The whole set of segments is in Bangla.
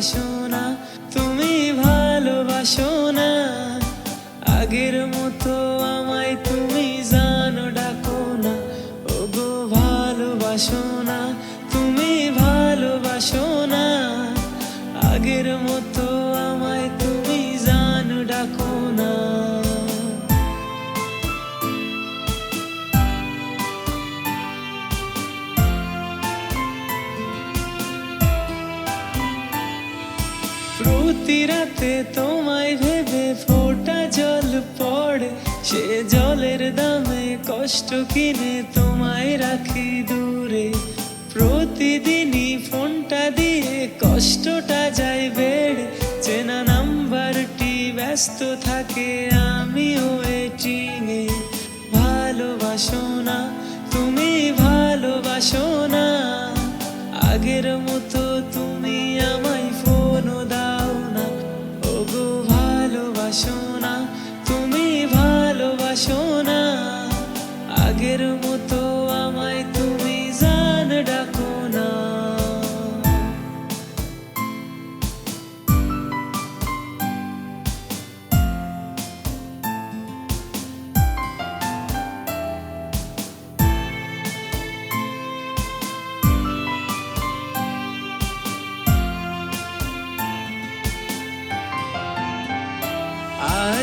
ভালোবাসো প্রতি রাতে তোমায় ভেবে ফোটা জল পড়ে। সে জলের দামে কষ্ট কিনে তোমায় রাখি দূরে। প্রতিদিনই ফোনটা দিয়ে কষ্টটা যায় বেড়ে। চেনা নাম্বারটি ব্যস্ত থাকে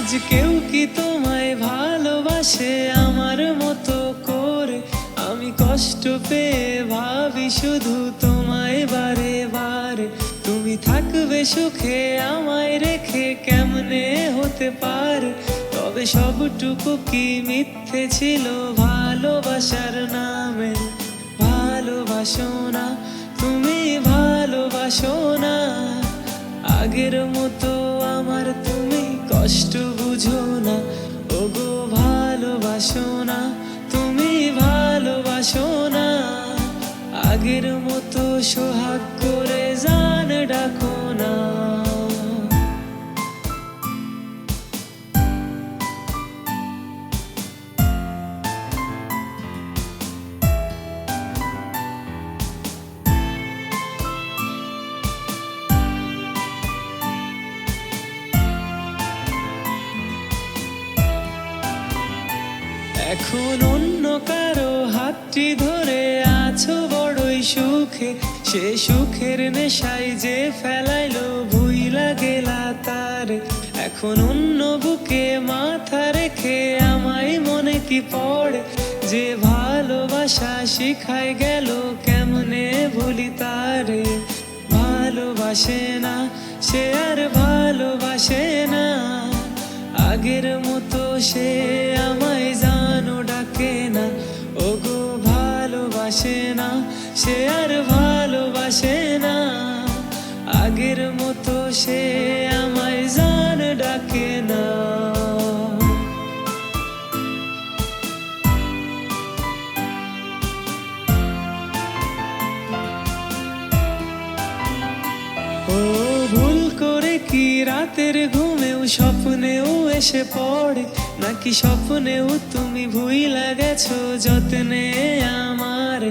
আজ কেউ কি তোমায় ভালোবাসে আমার মতো করে? আমি কষ্ট পেয়ে ভাবি শুধু তোমায় বারে বারে। তুমি থাকবে সুখে আমায় রেখে কেমনে হতে পারে? তবে সবটুকু কি মিথ্যে ছিল ভালোবাসার নামে? ভালোবাসো না, তুমি ভালোবাসো না। আগের মতো আমার তুমি কষ্ট বুঝো না ওগো ভালোবাসো না তুমি ভালোবাসো না। আগের মতো সোহাগ এখন অন্য কারও হাতটি ধরে আছো বড়ই সুখে। সে সুখের নেশায় যে ফেলাইলো ভুইলা গেলা তার। এখন অন্য বুকে মাথা রেখে আমায় মনে কি পড়ে? যে ভালোবাসা শিখাই গেল কেমনে ভুলি তারে? ভালোবাসে না, সে আর ভালোবাসে না। আগের মতো সে আমায় সে আর ভালোবাসে না। আগের মতো সে আমায় জান ডাকে না। ও ভুল করে কি রাতের ঘুমেও স্বপ্নেও এসে পড়ে? নাকি স্বপ্নেও তুমি ভুইলা গেছো যত্নে আমার?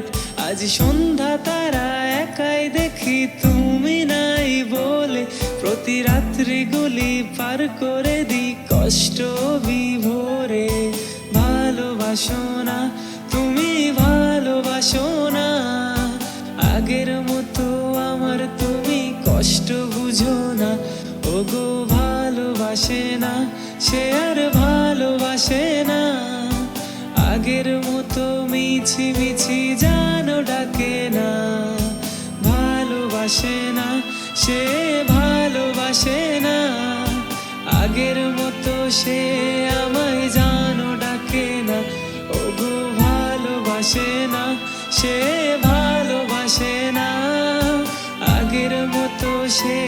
আজ সন্ধ্যা, তারা একাই দেখি তুমি নাই বলে প্রতি রাত্রি গুলি পার করে দি কষ্ট বিভোরে। ভালোবাসো না, তুমি ভালোবাসো না। আগের মতো আমার তুমি কষ্ট বুঝো না। ওগো ভালোবাসে না, সে আর ভালোবাসে না। আগের মতো মিছি মিছি জানো ভালোবাসে না, সে ভালোবাসে না। আগের মতো সে আমায় জানো ডাকে না। ওগো, ভালোবাসে না, সে ভালোবাসে না। আগের মতো সে